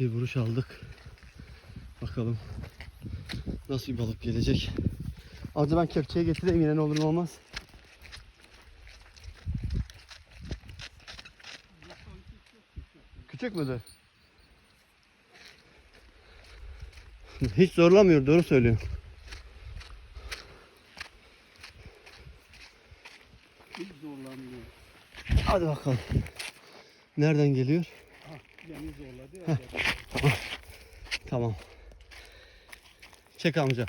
Bir vuruş aldık. Bakalım nasıl bir balık gelecek. Azıcık ben kepçeye getireyim yine ne olur ne olmaz. Küçük müdür? Hiç zorlamıyor doğru söylüyor. Hiç zorlanmıyor. Hadi bakalım. Nereden geliyor? Zorladı ya. Tamam. Çek amca.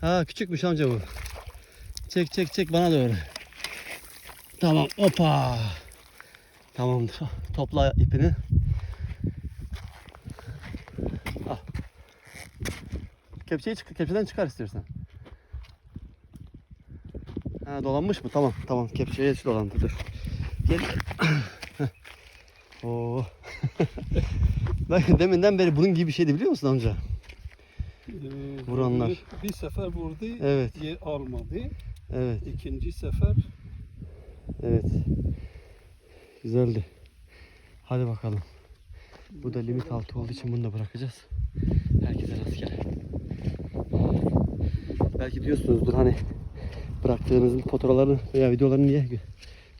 Ha küçükmüş amca bu. Çek çek çek bana doğru. Tamam opa. Tamam topla ipini. Al. Kepçeyi çık kepçeden çıkar istiyorsan. Ha dolanmış mı? Tamam tamam kepçeye dolandı dur. Gel. Bak deminden beri bunun gibi bir şeydi biliyor musun amca? Ee, Vuranlar. Bir, bir sefer vurdu, Evet. ye almadı. Evet, İkinci sefer evet. Güzeldi. Hadi bakalım. Bu da limit altı olduğu için bunu da bırakacağız. Herkese rastgele. Belki diyorsunuzdur hani bıraktığınızın fotoğraflarını veya videolarını niye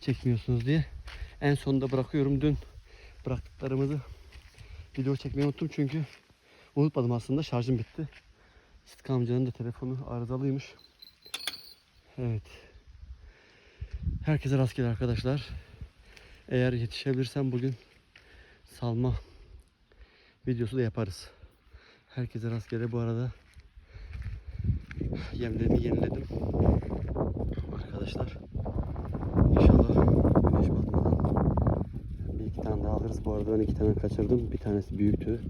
çekmiyorsunuz diye. En sonunda bırakıyorum. Dün bıraktıklarımızı video çekmeyi unuttum çünkü unutmadım aslında şarjım bitti. Sıtkı amcanın da telefonu arızalıymış. Evet. Herkese rastgele arkadaşlar. Eğer yetişebilirsem bugün salma videosu da yaparız. Herkese rastgele bu arada yemlerimi yeniledim. Arkadaşlar inşallah güneş batmadan bir iki tane daha alırız. Bu arada ben iki tane kaçırdım. Bir tanesi büyüktü.